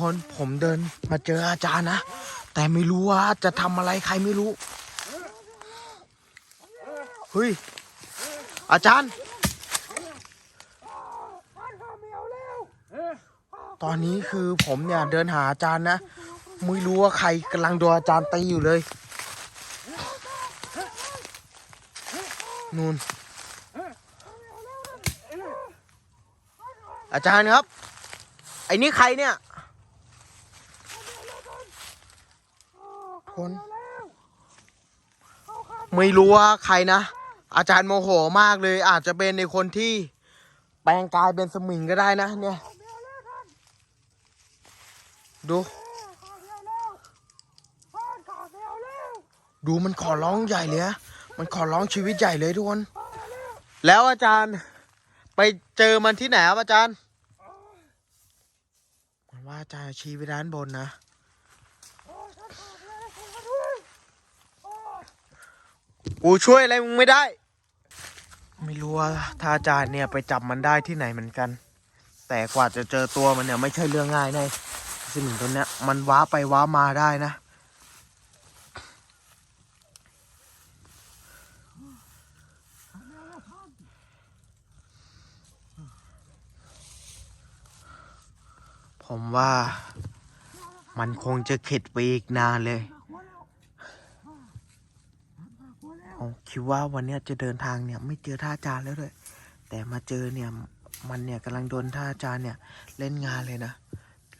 คนผมเดินมาเจออาจารย์นะ แต่ไม่รู้ว่าจะทำอะไรใครไม่รู้ เฮ้ย อาจารย์ ตอนนี้คือผมเนี่ยเดินหาอาจารย์นะ ไม่รู้ว่าใครกำลังโดนอาจารย์ตีอยู่เลย นู่นอาจารย์ครับ ไอ้นี่ใครเนี่ย คน ไม่รู้ว่าใครนะ อาจารย์โมโหมากเลย อาจจะเป็นในคนที่แปลงกายเป็นสมิงก็ได้นะ เนี่ย ดู ดูมันขอร้องใหญ่เลยนะมันขอร้องชีวิตใหญ่เลยทุกคน แล้วอาจารย์ไปเจอมันที่ไหนครับอาจารย์ มันว่าอาจารย์ชี้ไปด้านบนนะ กูช่วยอะไรมึงไม่ได้ ไม่รู้ว่าถ้าอาจารย์เนี่ยไปจับมันได้ที่ไหนเหมือนกัน แต่กว่าจะเจอตัวมันเนี่ยไม่ใช่เรื่องง่ายแน่สิ่งตัวเนี้ยมันว้าไปว้ามาได้นะ ผมว่ามันคงจะเข็ดไปอีกนานเลย ผมคิดว่าวันเนี้ยจะเดินทางเนี่ยไม่เจอท่าอาจารย์แล้วด้วยแต่มาเจอเนี่ยมันเนี่ยกำลังโดนท่าอาจารย์เนี่ยเล่นงานเลยนะ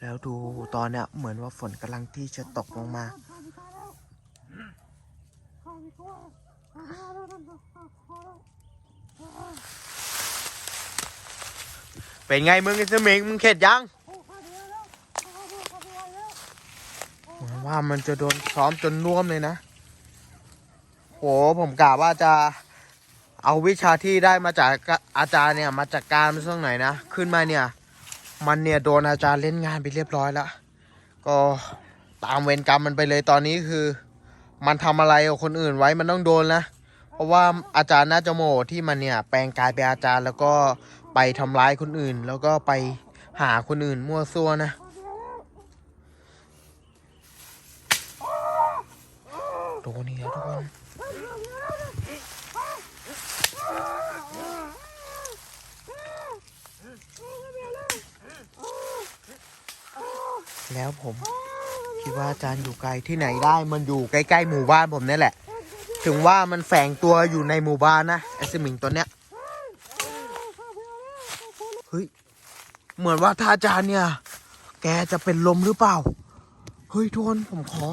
แล้วดูตอนเนี้ยเหมือนว่าฝนกำลังที่จะตกลงมาเป็นไงมึงไอ้สมิงมึงเข็ดยังเหมือนว่ามันจะโดนซ้อมจนน่วมเลยนะโหผมกะว่าจะเอาวิชาที่ได้มาจากอาจารย์เนี่ยมาจัดการมันสักหน่อยนะขึ้นมาเนี่ย มันเนี่ยโดนอาจารย์เล่นงานไปเรียบร้อยแล้วก็ตามเวรกรรมมันไปเลยตอนนี้คือ มันทำอะไรกับคนอื่นไว้มันต้องโดนนะเพราะว่าอาจารย์น่าจะโมโหที่มันเนี่ยแปลงกายเป็นอาจารย์แล้วก็ไปทำร้ายคนอื่น แล้วก็ไปหาคนอื่นมั่วซั่วนะโดนนี่แล้วทุกคน แล้วผมคิดว่าอาจารย์อยู่ไกลที่ไหนได้มันอยู่ใกล้ๆหมู่บ้านผมนี่แหละ ถึงว่ามันแฝงตัวอยู่ในหมู่บ้านนะไอ้สมิงตัวเนี้ยเฮ้ยเหมือนว่าท่าอาจารย์เนี่ย แกจะเป็นลมหรือเปล่าเฮ้ยทุกคนผมขอ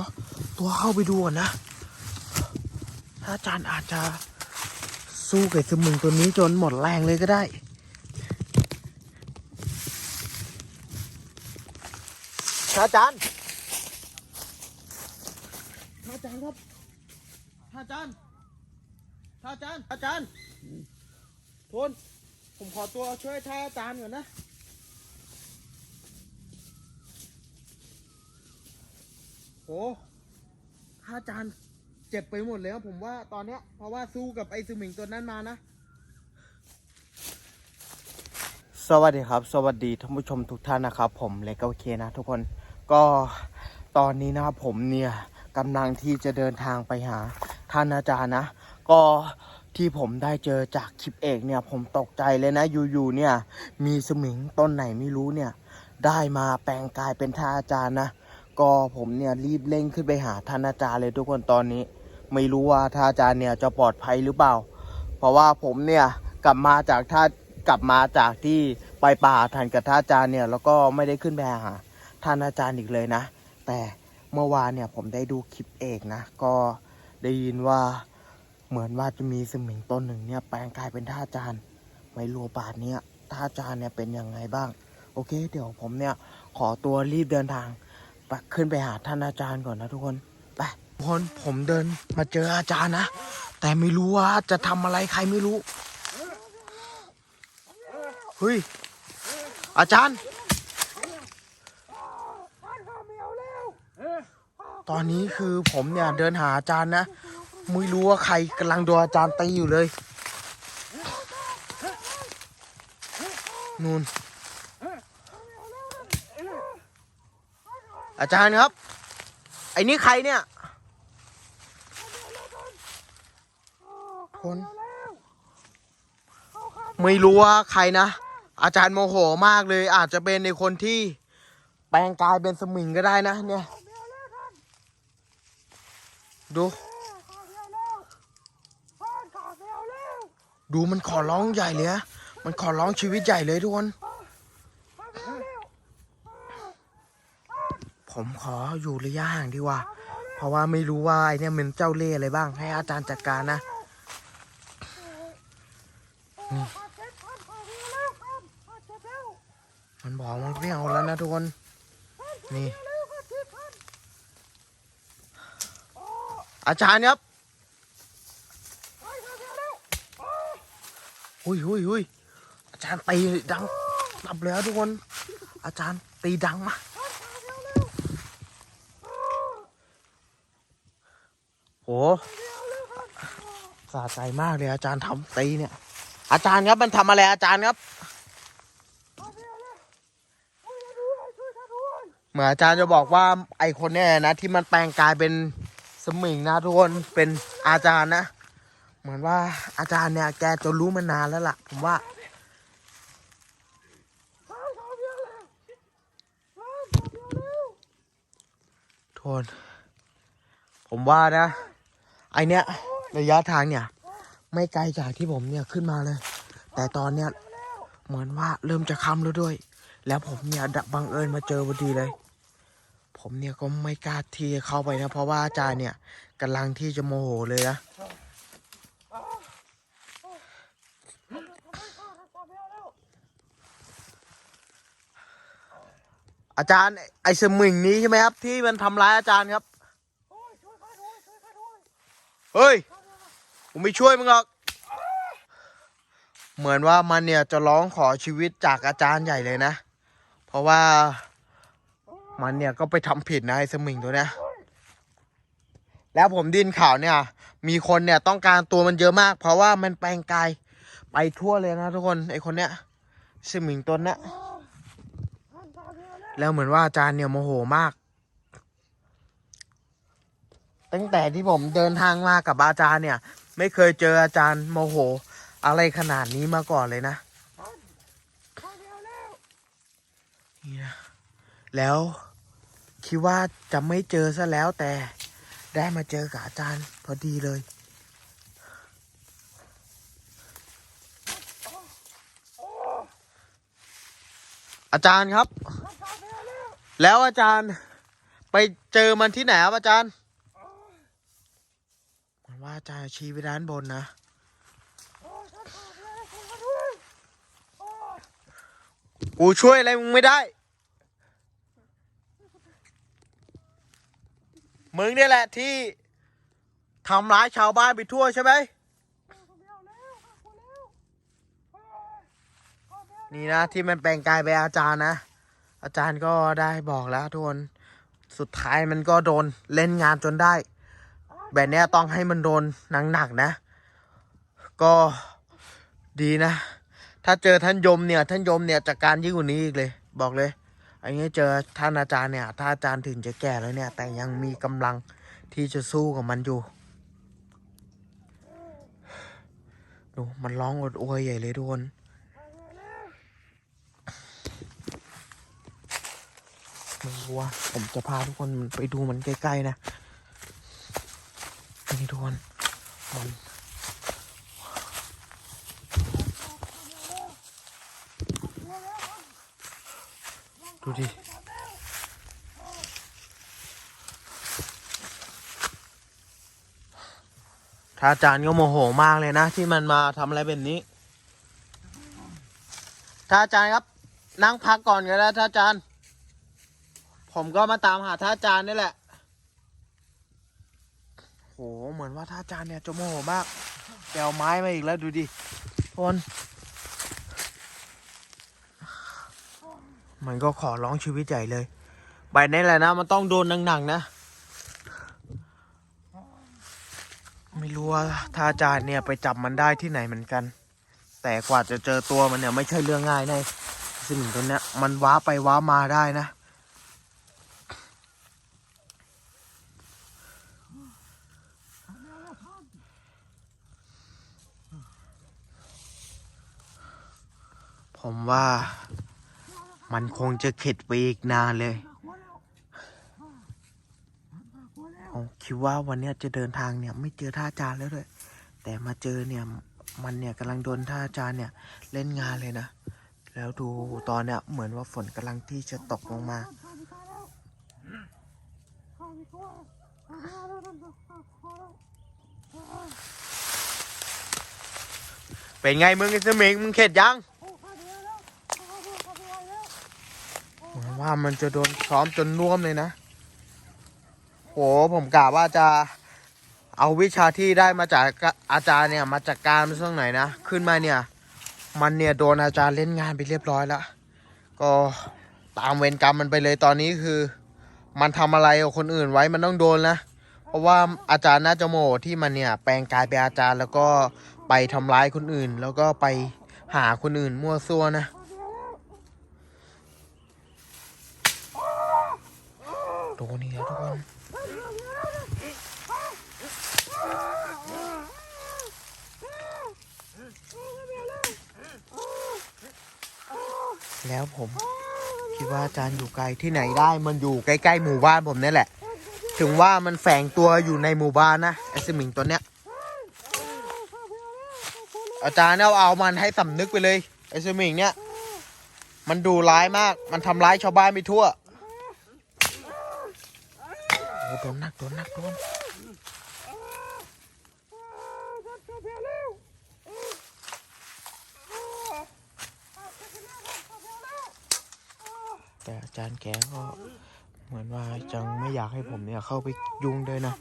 ตัวเข้าไปดูก่อนนะถ้าอาจารย์อาจจะสู้กับสมิงตัวนี้จนหมดแรงเลยก็ได้ ท่านอาจารย์ท่านอาจารย์ครับท่านอาจารย์ท่านอาจารย์ท่านอาจารย์ทนผมขอตัวช่วยท่านอาจารย์ก่อนนะโหท่านอาจารย์เจ็บไปหมดแล้วผมว่าตอนเนี้ย เพราะว่าสู้กับไอ้สมิงตัวนั้นมานะ สวัสดีครับ สวัสดีท่านผู้ชมทุกท่านนะครับ ผมเล็กโอเคนะทุกคน ก็ตอนนี้นะครับผมเนี่ยกำลังที่จะเดินทางไปหาท่านอาจารย์นะ ก็ที่ผมได้เจอจากคลิปเอกเนี่ยผมตกใจเลยนะอยู่ๆเนี่ยมีสมิงต้นไหนไม่รู้เนี่ยได้มาแปลงกายเป็นท่านอาจารย์นะ ก็ผมเนี่ยรีบเร่งขึ้นไปหาท่านอาจารย์เลยทุกคนตอนนี้ ไม่รู้ว่าท่านอาจารย์เนี่ยจะปลอดภัยหรือเปล่า เพราะว่าผมเนี่ยกลับมาจากท่ากลับมาจากที่ไปป่าทันกับท่านอาจารย์เนี่ยแล้วก็ไม่ได้ขึ้นไปหา ท่านอาจารย์อีกเลยนะ แต่เมื่อวานเนี่ยผมได้ดูคลิปเอกนะ ก็ได้ยินว่าเหมือนว่าจะมีสมิงต้นหนึ่งเนี่ยแปลงกายเป็นท่านอาจารย์ไม่รู้ป่านเนี้ยท่านอาจารย์เนี่ยเป็นยังไงบ้าง โอเค เดี๋ยวผมเนี่ยขอตัวรีบเดินทางไปขึ้นไปหาท่านอาจารย์ก่อนนะทุกคนไปทุกคนผมเดินมาเจออาจารย์นะ แต่ไม่รู้ว่าจะทำอะไรใครไม่รู้เฮ้ยอาจารย์ ตอนนี้คือผมเนี่ยเดินหาอาจารย์นะไม่รู้ว่าใครกำลังดนอาจารย์ตีอยู่เลย นู่นอาจารย์ครับ ไอ้นี่ใครเนี่ย คนไม่รู้ว่าใครนะ อาจารย์โมโหมากเลยอาจจะเป็นในคนที่แปลงกายเป็นสมิงก็ได้นะเนี่ย ดูดูมันขอร้องใหญ่เลยนะมันขอร้องชีวิตใหญ่เลยทุกคน ผมขออยู่ระยะห่างดีกว่า เพราะว่าไม่รู้ว่าไอเนี่ยมันเจ้าเล่ห์อะไรบ้าง ให้อาจารย์จัดการนะมันบอกมันไม่เอาแล้วนะทุกคน นี่ อาจารย์ครับหุยหุยหุยอาจารย์ตีดังตับเลยครับทุกคน อาจารย์ตีดังมากโหสะใจมากเลยอาจารย์ทำตีเนี่ย อาจารย์ครับมันทำอะไรอาจารย์ครับเหมือนอาจารย์จะบอกว่าไอคนเนี่ยนะที่มันแปลงกายเป็น สมิงนะทุกคนเป็นอาจารย์นะ เหมือนว่าอาจารย์เนี่ยแกจะรู้มานานแล้วล่ะ ผมว่าโทนผมว่านะ ไอเนี้ยระยะทางเนี่ย ไม่ไกลจากที่ผมเนี่ยขึ้นมาเลย แต่ตอนเนี้ยเหมือนว่าเริ่มจะค่ำแล้วด้วย แล้วผมเนี่ยดับังเอิญมาเจอพอดีเลย ผมเนี่ยก็ไม่กล้าที่จะเข้าไปนะ เพราะว่าอาจารย์เนี่ยกำลังที่จะโมโหเลยนะอาจารย์ไอ้สมิงนี้ใช่ไหมครับ ที่มันทำร้ายอาจารย์ครับเฮ้ยผมไม่ช่วยมึงหรอกเหมือนว่ามันเนี่ยจะร้องขอชีวิตจากอาจารย์ใหญ่เลยนะ เพราะว่า มันเนี่ยก็ไปทำผิดนะไอ้สมิงตัวเนี้ยแล้วผมดินข่าวเนี่ย มีคนเนี่ยต้องการตัวมันเยอะมาก เพราะว่ามันแปลงกายไปทั่วเลยนะทุกคนไอ้คนเนี้ยสมิงตัวเนี้ยแล้วเหมือนว่าอาจารย์เนี่ยโมโหมาก ตั้งแต่ที่ผมเดินทางมากับอาจารย์เนี่ย ไม่เคยเจออาจารย์โมโห อะไรขนาดนี้มาก่อนเลยนะนี่นะแล้ว คิดว่าจะไม่เจอซะแล้วแต่ได้มาเจอกับอาจารย์พอดีเลยอาจารย์ครับ แล้วอาจารย์ไปเจอมันที่ไหนครับอาจารย์มันว่าอาจารย์ชี้ไปด้านบนนะกูช่วยอะไรมึงไม่ได้ มึงเนี่ยแหละที่ทำร้ายชาวบ้านไปทั่วใช่ไหมนี่นะที่มันแปลงกายไปอาจารย์นะ อาจารย์ก็ได้บอกแล้วทุกคนสุดท้ายมันก็โดนเล่นงานจนได้ แบบนี้ต้องให้มันโดนหนักๆนะ ก็ดีนะ ถ้าเจอท่านยมเนี่ย ท่านยมเนี่ยจัดการยิ่งกว่านี้อีกเลย บอกเลย อันนี้เจอท่านอาจารย์เนี่ยถ้านอาจารย์ถึงจะแก่แล้วเนี่ย แต่ยังมีกำลังที่จะสู้กับมันอยู่ดูมันร้องอดอวยใหญ่เลยทุกคนไม่รู้ว่าผมจะพาทุกคนไปดูมันใกล้ๆนะนี่ทุกคนมัน ดูดิถ้าอาจารย์ก็โมโหมากเลยนะ ที่มันมาทำอะไรแบบนี้ ถ้าอาจารย์ครับ นั่งพักก่อนก็ได้ถ้าอาจารย์ ผมก็มาตามหาท่าอาจารย์นี่แหละ โห เหมือนว่าท่าอาจารย์เนี่ยจะโมโหมากแกเอาไม้มาอีกแล้วดูดิทุกคน มันก็ขอร้องชีวิตใหญ่เลยใบนี้แหละนะมันต้องโดนหนังๆนะ ไม่รู้ว่าถ้าอาจารย์เนี่ยไปจับมันได้ที่ไหนเหมือนกัน แต่กว่าจะเจอตัวมันเนี่ยไม่ใช่เรื่องง่ายในสิ่งตัวเนี้ยมันว้าไปว้ามาได้นะผมว่า มันคงจะเข็ดไปอีกนานเลยคิดว่าวันนี้จะเดินทางเนี่ยไม่เจอท่าจารย์แล้วด้วย แต่มาเจอเนี่ยมันเนี่ยกำลังโดนท่าจารย์เนี่ยเล่นงานเลยนะ แล้วดูตอนเนี้ยเหมือนว่าฝนกำลังที่จะตกลงมา เป็นไงมึงไอ้สมิงมึงเข็ดยังเหมือน ว่ามันจะโดนซ้อมจนน่วมเลยนะโหผมกะว่าจะเอาวิชาที่ได้มาจากอาจารย์เนี่ยมาจัดกการมันสักหน่นะ ขึ้นมาเนี่ย มันเนี่ยโดนอาจารย์เล่นงานไปเรียบร้อยแล้วก็ตามเวรกรรมมันไปเลยตอนนี้คือ มันทำอะไรกับคนอื่นไว้มันต้องโดนนะเพราะว่าอาจารย์น่าจะโมโหที่มันเนี่ย แปลงกายเป็นอาจารย์แล้วก็ไปทำร้ายคนอื่น แล้วก็ไปหาคนอื่นมั่วซั่วนะ โดนนี่แล้วทุกคนแล้วผมคิดว่าอาจารย์อยู่ไกลที่ไหนได้มันอยู่ใกล้ๆหมู่บ้านผมนี่แหละ ถึงว่ามันแฝงตัวอยู่ในหมู่บ้านนะไอ้สมิงตัวเนี้ย อาจารย์เอาเอามันให้สำนึกไปเลยไอ้สมิงเนี่ยมันดูร้ายมากมันทำร้ายชาวบ้านไปทั่ว โดนหนักโดนนักโดนแต่อาจารย์แกก็เหมือนว่าจังไม่อยากให้ผมเนี่ยเข้าไปยุ่งด้วยนะ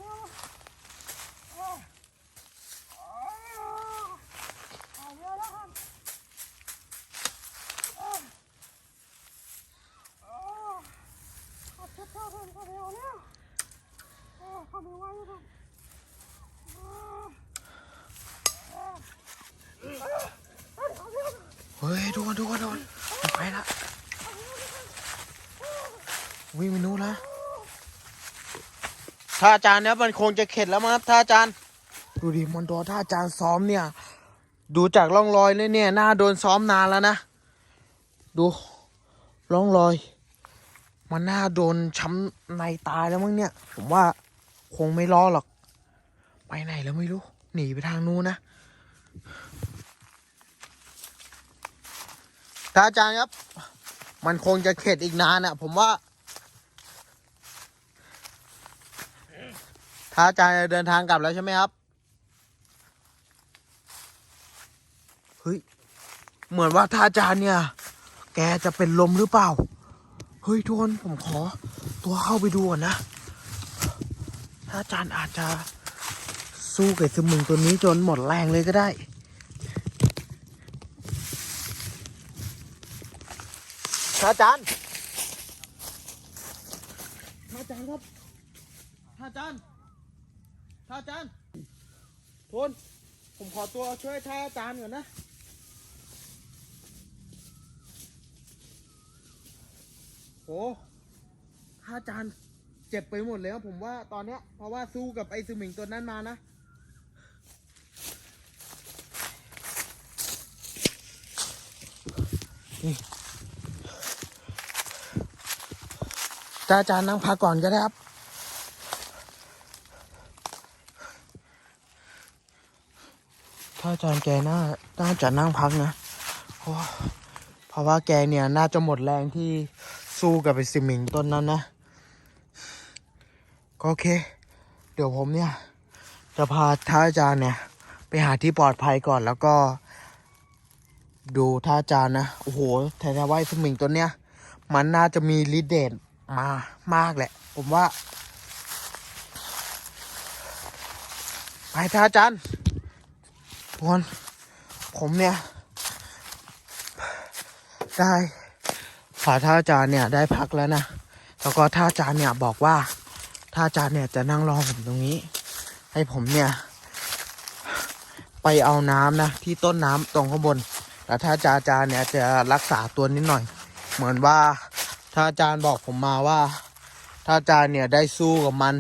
เฮ้ยดูกันดูดูกันมันไปละวิ่งไปนู้นละถ้าอาจารย์เนี่ยมันคงจะเข็ดแล้วมั้งครับถ้าอาจารย์ดูดิมอนโดถ้าอาจารย์ซ้อมเนี่ย ดูจากร่องรอยเลยเนี่ยหน้าโดนซ้อมนานแล้วนะ ดูร่องรอย มันหน่าโดนช้ำในตายแล้วมั้งเนี่ย ผมว่าคงไม่รอดหรอก ไปไหนแล้วไม่รู้ หนีไปทางนู้นนะ ถ้าอาจารย์ครับ มันคงจะเข็ดอีกนานอะผมว่า ถ้าอาจารย์เดินทางกลับแล้วใช่ไหมครับเฮ้ยเหมือนว่าถ้าอาจารย์เนี่ย แกจะเป็นลมหรือเปล่า เฮ้ยทุกคนผมขอ ตัวเข้าไปดูก่อนนะถ้าอาจารย์อาจจะสู้กับสมิงตัวนี้จนหมดแรงเลยก็ได้ ท่านอาจารย์ท่านอาจารย์ครับท่านอาจารย์ท่านอาจารย์ทนผมขอตัวช่วยท่าอาจารย์ก่อนนะโอ้ท่าอาจารย์เจ็บไปหมดเลยครับผมว่าตอนเนี้ยเพราะว่าสู้กับไอ้สมิงตัวนั้นมานะนี่ ถ้าอาจารย์นั่งพักก่อนก็ได้ครับ ถ้าอาจารย์แกน่าน่าจะนั่งพักนะเพราะเพราะว่าแกเนี่ยน่าจะหมดแรงที่สู้กับไอ้สิมิงต้นนั้นนะก็โอเค เดี๋ยวผมเนี่ย จะพาท่าอาจารย์เนี่ย ไปหาที่ปลอดภัยก่อนแล้วก็ ดูท่าอาจารย์นะ โอ้โหแถวๆว่าไอ้สมิงตัวเนี้ย มันน่าจะมีฤทธิ์เดช มามากแหละ ผมว่า ไปท่าอาจารย์ทุกคนผมเนี่ย ได้ฝาท่าอาจารย์เนี่ยได้พักแล้วนะ แล้วก็ท่าอาจารย์เนี่ยบอกว่าท่าอาจารย์เนี่ยจะนั่งรอผมตรงนี้ ให้ผมเนี่ย ไปเอาน้ำนะ ที่ต้นน้ำตรงข้างบนแล้วท่าอาจารย์เนี่ยจะรักษาตัวนิดหน่อย เหมือนว่า ถ้าอาจารย์บอกผมมาว่า ถ้าอาจารย์เนี่ยได้สู้กับมัน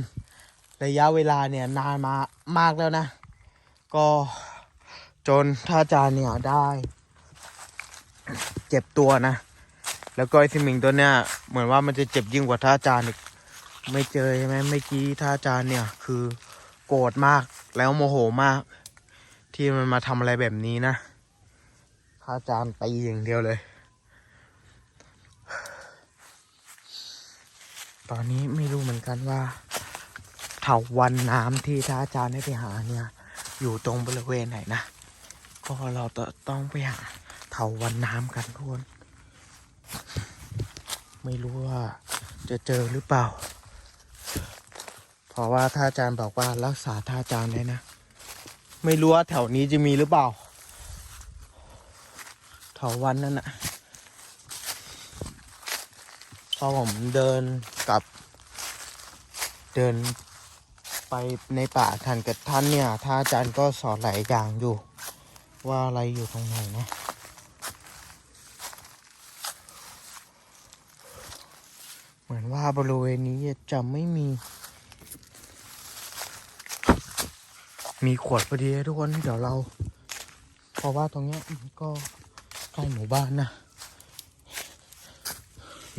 ระยะเวลาเนี่ยนานมามากแล้วนะ ก็จนถ้าอาจารย์เนี่ยได้ เจ็บตัวนะ แล้วก็ไอ้สมิงตัวเนี้ยเหมือนว่ามันจะเจ็บยิ่งกว่าท่าอาจารย์อีกไม่เจอใช่ไหมเมื่อกี้ท่าอาจารย์เนี่ยคือโกรธมากแล้วโมโหมาก ที่มันมาทำอะไรแบบนี้นะท่าอาจารย์ตีอย่างเดียวเลย ตอนนี้ไม่รู้เหมือนกันว่าเถาวันน้ำที่ท่าอาจารย์ได้ไปหาเนี่ย อยู่ตรงบริเวณไหนนะ ก็เราจะต้องไปหาเถาวันน้ำกันทุกคนไม่รู้ว่าจะเจอหรือเปล่า เพราะว่าท่าอาจารย์บอกว่ารักษาท่าอาจารย์ได้นะ ไม่รู้ว่าแถวนี้จะมีหรือเปล่าเถาวันนั่นนะ พอผมเดินกลับ เดินไปในป่าทันกับท่านเนี่ยท่าอาจารย์ก็สอนหลายอย่างอยู่ ว่าอะไรอยู่ตรงไหนนะเหมือนว่าบริเวณนี้จะไม่มี มีขวดพอดีทุกคนเดี๋ยวเรา เพราะว่าตรงเนี้ยก็ใกล้หมู่บ้านนะ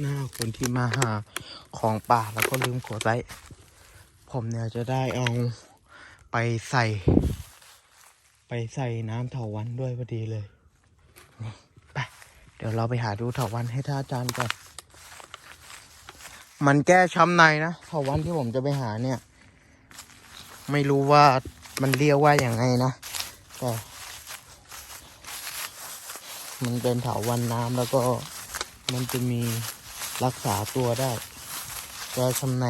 หน้าคนที่มาหาของป่าแล้วก็ลืมขวดไว้ผมเนี่ยจะได้เอาไปใส่ ไปใส่น้ำเถาวันด้วยพอดีเลยไปเดี๋ยวเราไปหาดูเถาวันให้ท่านอาจารย์ก่อนมันแก้ช้ำในนะเถาวันที่ผมจะไปหาเนี่ย ไม่รู้ว่ามันเรียกว่าอย่างไงนะแต่มันเป็นเถาวันน้ำแล้วก็มันจะมี รักษาตัวได้แก้ช้ำใน